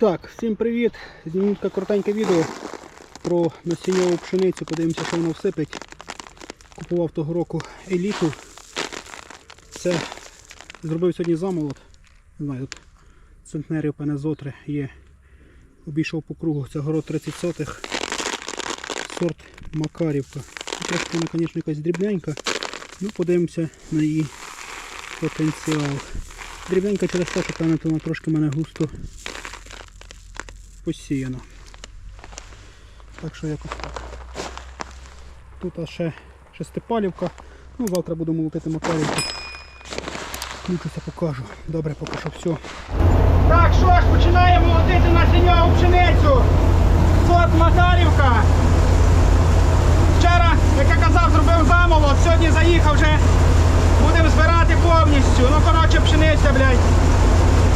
Так, всім привіт! Зніму коротеньке відео про насіннєву пшеницю. Подивимося, що воно всипить. Купував того року еліту. Це зробив сьогодні замолот. Не знаю, тут центнерів пенезотри є. Обійшов по кругу. Це город 30 сотих. Сорт Макарівка. Трошки вона, звісно, якась дрібненька. Ну, подивимося на її потенціал. Дрібненька через те, що певно, вона трошки мене густо посіяно. Так що якось так. Тут ще шестипалівка. Ну, завтра буду молотити макарівку. Включуся, покажу. Добре, поки все. Так, що ж, починаємо молотити насінньову пшеницю. Сорт Макарівка. Вчора, як я казав, зробив замолот, сьогодні заїхав вже. Будемо збирати повністю. Ну, коротше, пшениця, блядь.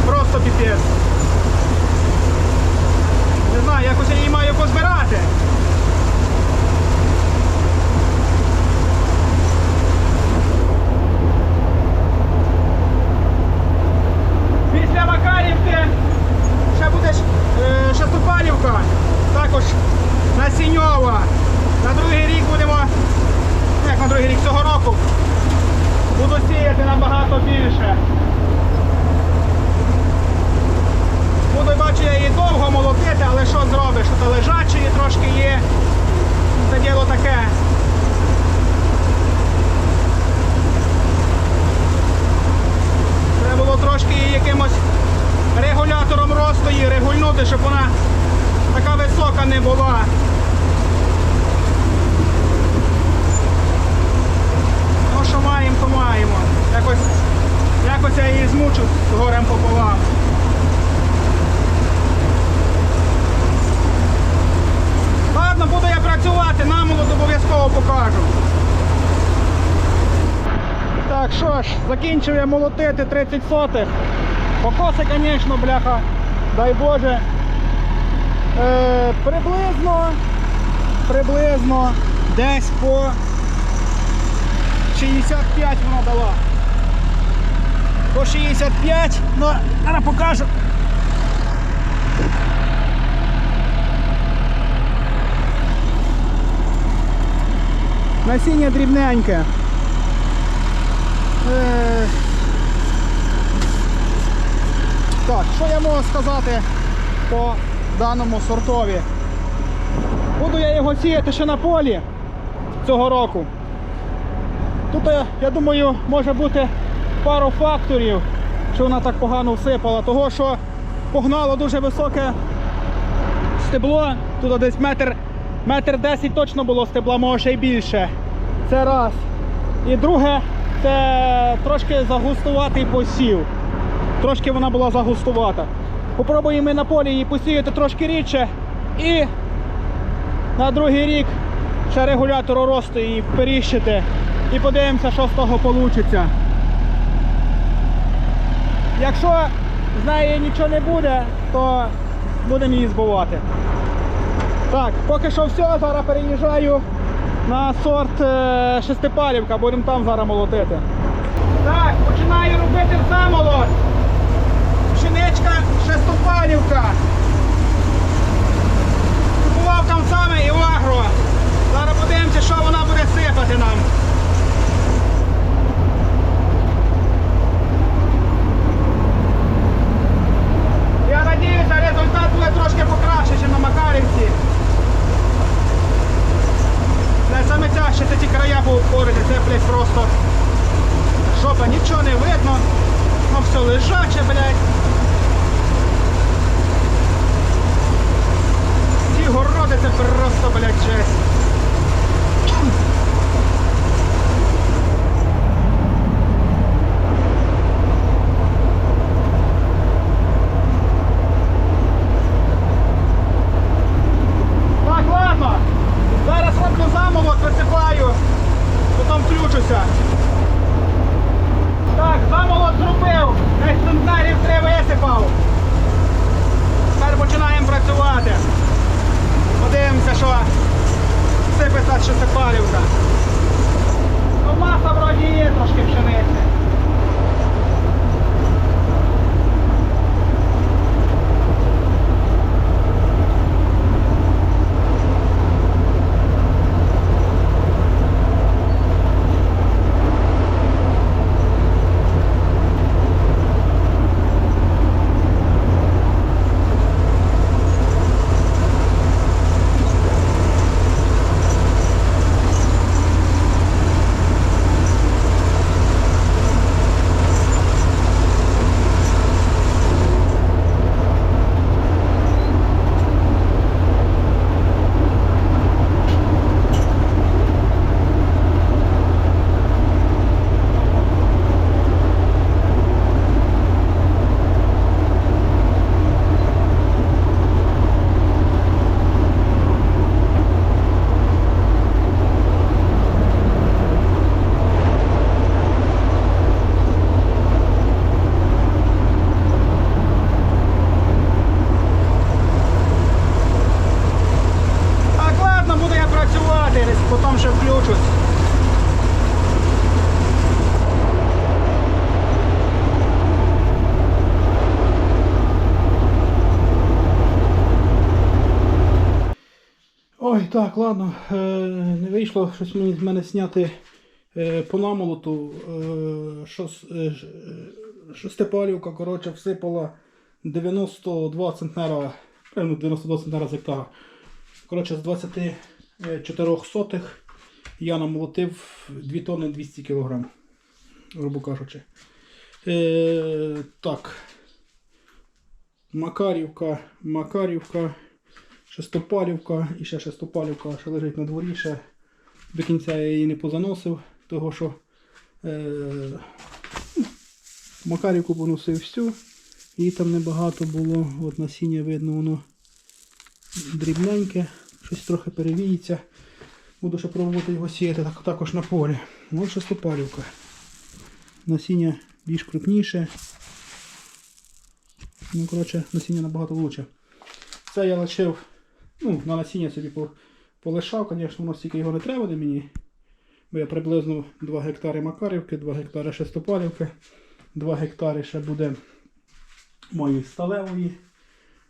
Просто піпець. Не знаю, якось я її маю позбирати. Після Макарівки ще буде ж, е, Шестопалівка, також насіньова. На другий рік будемо, ну, як на другий рік цього року, буду сіяти набагато більше. Буду бачу, я її довго молотити, але що? Тут лежачої трошки є. Це діло таке. Треба було трошки її якимось регулятором росту її регульнути, щоб вона така висока не була. Ну що маємо, то маємо. Якось, якось я її змучу з горем пополам. Ладно, буду я працювати, намолот обов'язково покажу. Так, що ж, закінчив я молотити 30 сотих. Покоси, звісно, бляха, дай Боже. Е, приблизно, приблизно десь по 65 вона дала. По 65, ну, зараз покажу. Насіння дрібненьке. Е, Так, що я можу сказати по даному сортові? Буду я його сіяти ще на полі цього року. Тут, е, я думаю, може бути пару факторів, що вона так погано всипала. Того, що погнало дуже високе стебло, тут десь метр, метр десять точно було стебла, може ще й більше. Це раз. І друге, це трошки загустуватий посів. Трошки вона була загустувата. Попробуємо на полі її посіяти трошки рідше і на другий рік ще регулятору росту її періщити. І подивимося, що з того вийде. Якщо з неї нічого не буде, то будемо її збивати. Так, поки що все, зараз переїжджаю на сорт е, шестипалівка, будемо там зараз молотити. Так, починаю робити замолот. Пшеничка шестипалівка. Купував там саме і в агро. Зараз подивимося, що вона буде сипати нам. Я сподіваюся, результат буде трошки покраще, ніж на Макарівці. Бля, саме тяжче це ті края поупорити, це блядь, просто шопа, нічого не видно, ну все лежаче, блядь. Ті городи це просто, блядь, жесть. Ой, так, ладно. Е, не вийшло щось мені з мене зняти е, по намолоту. Е, шос, е, е, шестипалівка, коротше, всипала 92 центнера, певно 92 центнера з. Коротше, з 24 сотих я намолотив 2 тонни 200 кг, грубо кажучи. Е, так. Макарівка, Макарівка, Шестопалівка і ще Шестопалівка, що лежить на дворі. Ще до кінця я її не позаносив, того що е, Макарівку поносив всю. Її там небагато було. От насіння видно, воно дрібненьке, щось трохи перевіється. Буду ще пробувати його сіяти так, також на полі. Ось шестопалівка. Насіння більш крупніше. Ну, коротше, насіння набагато краще. Це я лишив, ну, на насіння собі полишав, звісно, воно стільки його не треба буде мені. Бо я приблизно 2 гектари Макарівки, 2 гектари Шестопалівки, 2 гектари ще буде моєї сталевої.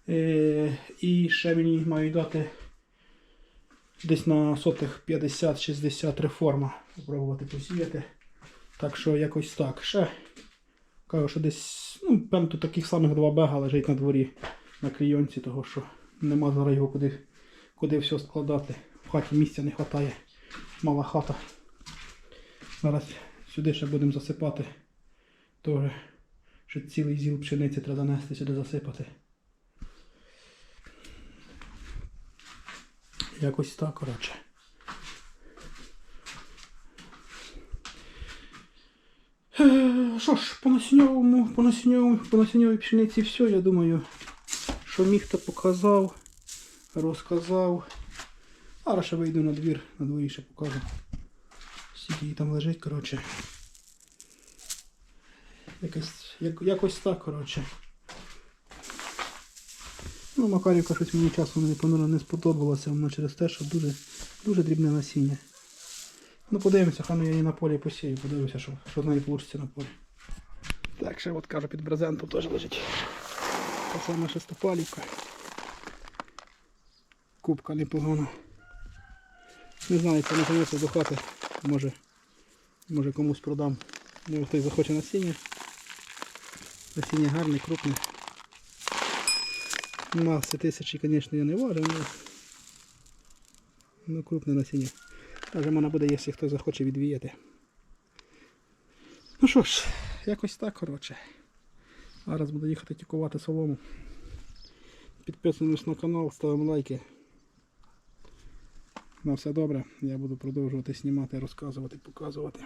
Е, і ще мені мають дати десь на сотих 50-60 реформа. Попробувати посіяти. Так що якось так. Ще кажу, що десь, ну, певно, таких самих два бега лежить на дворі на клійонці, того що нема зараз його куди, куди все складати. В хаті місця не вистачає. Мала хата. Зараз сюди ще будемо засипати. Тоже, що цілий зіл пшениці треба занести сюди засипати. Якось так, коротше. Е, Що ж, по насінньовому, по насінньовому, по насінньовій пшениці все, я думаю, що міг то показав, розказав. Зараз ще вийду на двір, на дворі ще покажу. Скільки там лежить, коротше. Якось, як, якось так, коротше. Ну, Макарівка щось мені часом не, понуро не сподобалося, воно через те, що дуже, дуже дрібне насіння. Ну подивимося, хай я її на полі посію, подивимося, що, що з неї вийде на полі. Так, ще от кажу, під брезентом теж лежить. Та сама шестопалівка. Кубка непогана. Не знаю, це не до хати. Може, може комусь продам. Може хтось захоче насіння. Насіння гарне, крупне. Маси тисячі, звісно, я не важу, але ну, крупне насіння. Каже, можна буде, якщо хтось захоче відвіяти. Ну що ж, якось так, коротше. Зараз буду їхати тікувати солому. Підписуємось на канал, ставимо лайки. На все добре. Я буду продовжувати знімати, розказувати, показувати.